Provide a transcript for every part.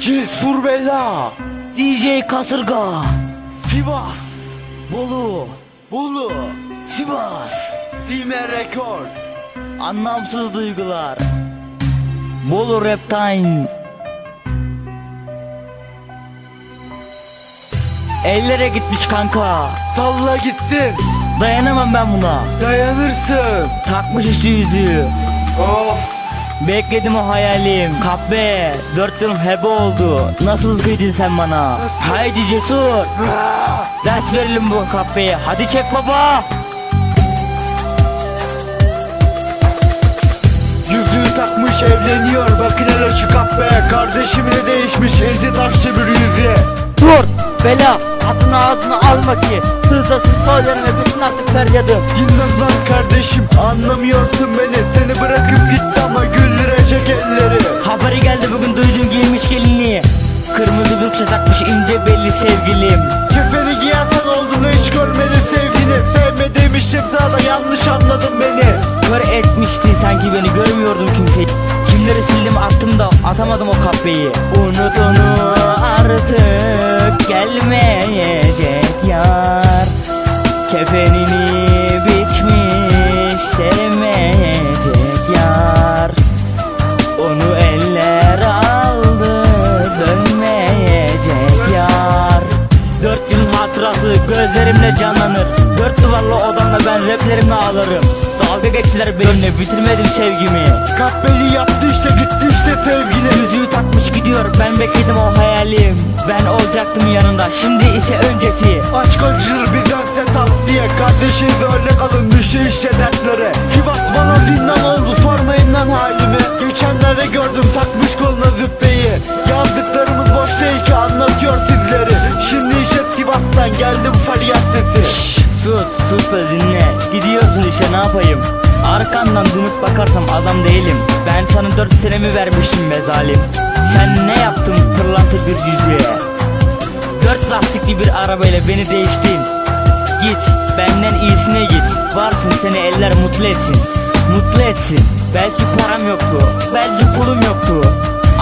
Cesur Bela. DJ Kasırga. Sivas. Bolu. Bolu. Sivas. Filme Rekord Anlamsız duygular. Bolu Rap Time. Ellere gitmiş kanka. Salla gittin Dayanamam ben buna. Dayanırsın. Takmış üstü yüzüğü. Of Bekledim o hayalim. Kahve Dört yılım hebe oldu. Nasıl kıydın sen bana? Haydi cesur. Ders verelim bu kahveye Hadi çek baba. Yüzüğü takmış evleniyor. Bakın hele şu kahveye Kardeşim de değişmiş. Ezi taşlı bir yüzüğe. Dur bela. Adını ağzına alma ki. Hızlasın söylenme bütün artık feryadım. Dinmez lan kardeşim. Anlamıyorsun beni. Seni bırakıp gitti sevgilim. Kefeni giyersen olduğunu hiç görmedi sevgini Sevmediğim sana yanlış anladın beni. Kör etmişti sanki beni görmüyordum kimseyi. Kimleri sildim attım da atamadım o kahveyi. Unut onu artık gelmeyecek gözlerimle canlanır. Dört duvarlı odamda ben raplerimle ağlarım. Dalga geçtiler benimle bitirmedim sevgimi. Kahveli yaptı işte gitti işte sevgili Yüzüğü takmış gidiyor ben bekledim o hayalim. Ben olacaktım yanında şimdi ise öncesi. Aşk acıdır bizden de tavsiye Kardeşiniz örnek alın düştü işte dertlere Sivas bana ne yapayım? Arkandan dönüp bakarsam adam değilim. Ben sana dört senemi vermiştim be zalim. Sen ne yaptın pırlanta bir yüzüğe Dört lastikli bir arabayla beni değiştin. Git benden iyisine git. Varsın seni eller mutlu etsin. Mutlu etsin. Belki param yoktu Belki pulum yoktu.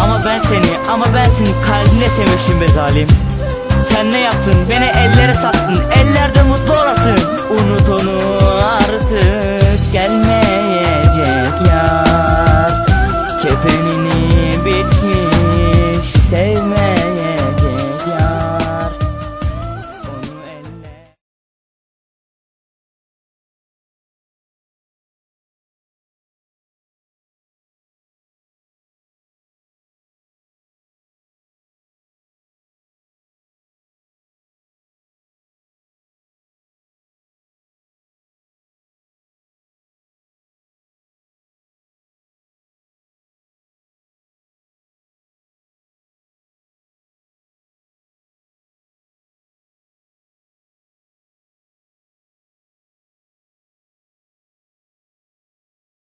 Ama ben seni ama ben seni kalbine sevmiştim be zalim. Sen ne yaptın? Beni ellere sattın.